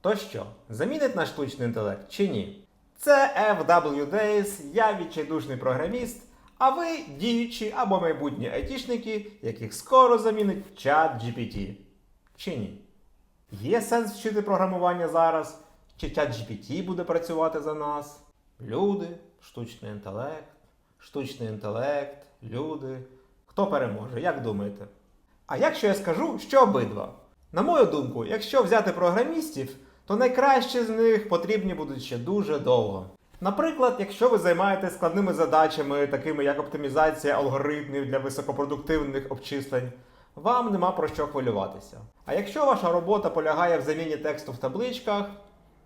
То що, замінить наш штучний інтелект чи ні? Це FW Days, я відчайдушний програміст, а ви діючі або майбутні айтішники, яких скоро замінить чат GPT. Чи ні? Є сенс вчити програмування зараз? Чи чат GPT буде працювати за нас? Люди, штучний інтелект, штучний інтелект, люди. Хто переможе, як думаєте? А якщо я скажу, що обидва? На мою думку, якщо взяти програмістів, то найкращі з них потрібні будуть ще дуже довго. Наприклад, якщо ви займаєтесь складними задачами, такими як оптимізація алгоритмів для високопродуктивних обчислень, вам нема про що хвилюватися. А якщо ваша робота полягає в заміні тексту в табличках,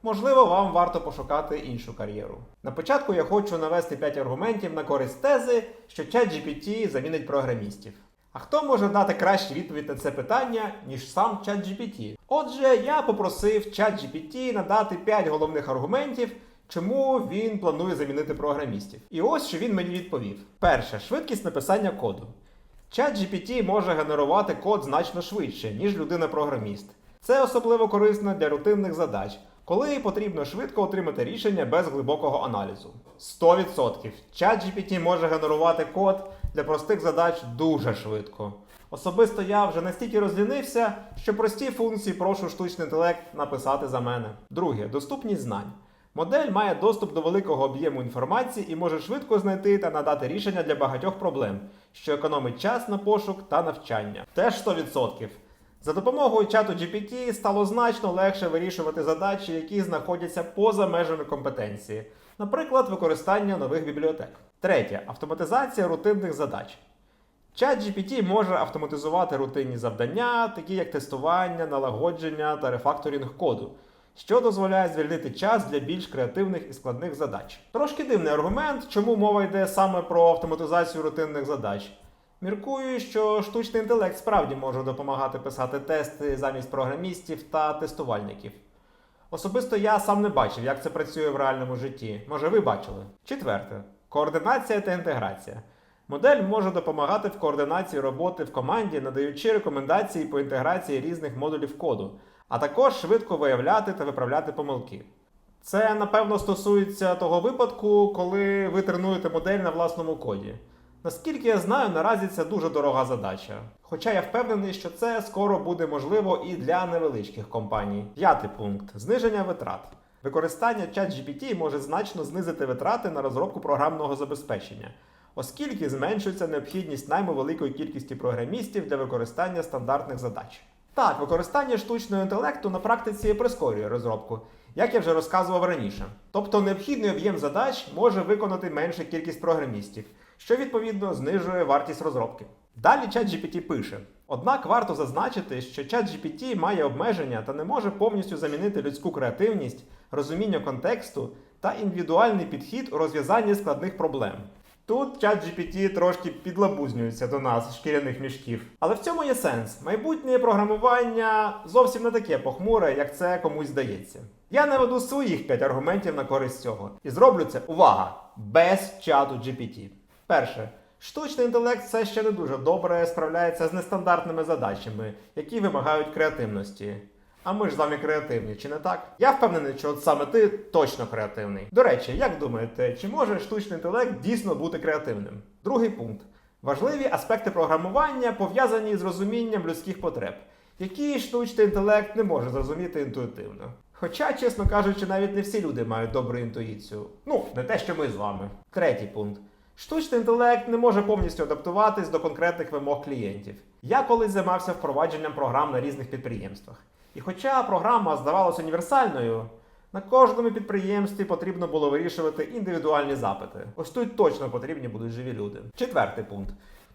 можливо, вам варто пошукати іншу кар'єру. На початку я хочу навести 5 аргументів на користь тези, що ChatGPT замінить програмістів. А хто може дати кращу відповідь на це питання, ніж сам ChatGPT? Отже, я попросив ChatGPT надати 5 головних аргументів, чому він планує замінити програмістів. І ось що він мені відповів: перше, швидкість написання коду. ChatGPT може генерувати код значно швидше, ніж людина-програміст. Це особливо корисно для рутинних задач, коли потрібно швидко отримати рішення без глибокого аналізу. 100%. ChatGPT може генерувати код для простих задач дуже швидко. Особисто я вже настільки розлінився, що прості функції прошу штучний інтелект написати за мене. Друге доступність знань. Модель має доступ до великого об'єму інформації і може швидко знайти та надати рішення для багатьох проблем, що економить час на пошук та навчання. Теж 100%. За допомогою чату GPT стало значно легше вирішувати задачі, які знаходяться поза межами компетенції, наприклад, використання нових бібліотек. Третє автоматизація рутинних задач. Чат GPT може автоматизувати рутинні завдання, такі як тестування, налагодження та рефакторинг коду, що дозволяє звільнити час для більш креативних і складних задач. Трошки дивний аргумент, чому мова йде саме про автоматизацію рутинних задач. Міркую, що штучний інтелект справді може допомагати писати тести замість програмістів та тестувальників. Особисто я сам не бачив, як це працює в реальному житті. Може, ви бачили. Четверте координація та інтеграція. Модель може допомагати в координації роботи в команді, надаючи рекомендації по інтеграції різних модулів коду, а також швидко виявляти та виправляти помилки. Це, напевно, стосується того випадку, коли ви тренуєте модель на власному коді. Наскільки я знаю, наразі це дуже дорога задача. Хоча я впевнений, що це скоро буде можливо і для невеличких компаній. П'ятий пункт зниження витрат. Використання ChatGPT може значно знизити витрати на розробку програмного забезпечення, оскільки зменшується необхідність найму великої кількості програмістів для використання стандартних задач. Так, використання штучного інтелекту на практиці прискорює розробку, як я вже розказував раніше. Тобто необхідний об'єм задач може виконати менша кількість програмістів, що відповідно знижує вартість розробки. Далі ChatGPT пише: однак варто зазначити, що ChatGPT має обмеження та не може повністю замінити людську креативність, розуміння контексту та індивідуальний підхід у розв'язанні складних проблем. Тут ChatGPT трошки підлабузнюється до нас, шкіряних мішків. Але в цьому є сенс. Майбутнє програмування зовсім не таке похмуре, як це комусь здається. Я наведу своїх 5 аргументів на користь цього. І зроблю це, увага, без чату GPT. Перше. Штучний інтелект все ще не дуже добре справляється з нестандартними задачами, які вимагають креативності. А ми ж з вами креативні, чи не так? Я впевнений, що от саме ти точно креативний. До речі, як думаєте, чи може штучний інтелект дійсно бути креативним? Другий пункт. Важливі аспекти програмування пов'язані з розумінням людських потреб, які штучний інтелект не може зрозуміти інтуїтивно. Хоча, чесно кажучи, навіть не всі люди мають добру інтуїцію. Ну, не те, що ми з вами. Третій пункт. Штучний інтелект не може повністю адаптуватись до конкретних вимог клієнтів. Я колись займався впровадженням програм на різних підприємствах. І хоча програма здавалася універсальною, на кожному підприємстві потрібно було вирішувати індивідуальні запити. Ось тут точно потрібні будуть живі люди. Четвертий пункт.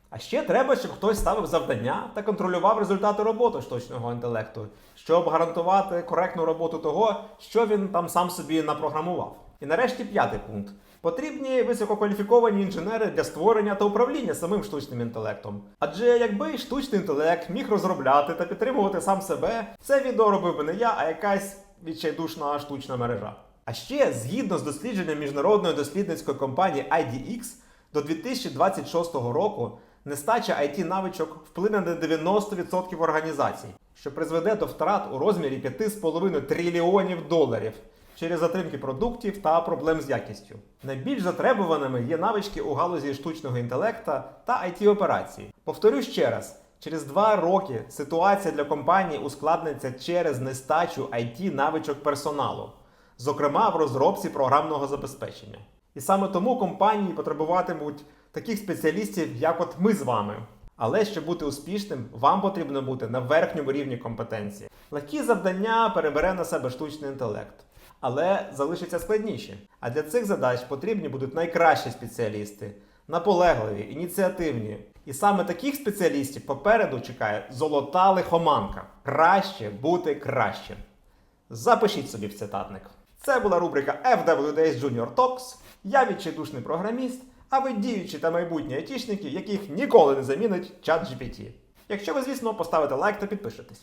А ще треба, щоб хтось ставив завдання та контролював результати роботи штучного інтелекту, щоб гарантувати коректну роботу того, що він там сам собі напрограмував. І нарешті п'ятий пункт. Потрібні висококваліфіковані інженери для створення та управління самим штучним інтелектом. Адже якби штучний інтелект міг розробляти та підтримувати сам себе, це відео робив би не я, а якась відчайдушна штучна мережа. А ще, згідно з дослідженням міжнародної дослідницької компанії IDX, до 2026 року Нестача it навичок вплине на 90% організацій, що призведе до втрат у розмірі 5,5 трильйонів доларів через затримки продуктів та проблем з якістю. Найбільш затребуваними є навички у галузі штучного інтелекта та it операцій. Повторю ще раз. Через два роки ситуація для компанії ускладниться через нестачу it навичок персоналу, зокрема в розробці програмного забезпечення. І саме тому компанії потребуватимуть таких спеціалістів, як от ми з вами. Але щоб бути успішним, вам потрібно бути на верхньому рівні компетенції. Легкі завдання перебере на себе штучний інтелект, але залишаться складніші. А для цих задач потрібні будуть найкращі спеціалісти, наполегливі, ініціативні. І саме таких спеціалістів попереду чекає золота лихоманка. Краще бути кращим. Запишіть собі в цитатник. Це була рубрика FWDS Junior Talks. Я відчайдушний програміст, а ви діючі та майбутні айтішники, яких ніколи не замінить чат GPT. Якщо ви, звісно, поставите лайк та підпишетесь.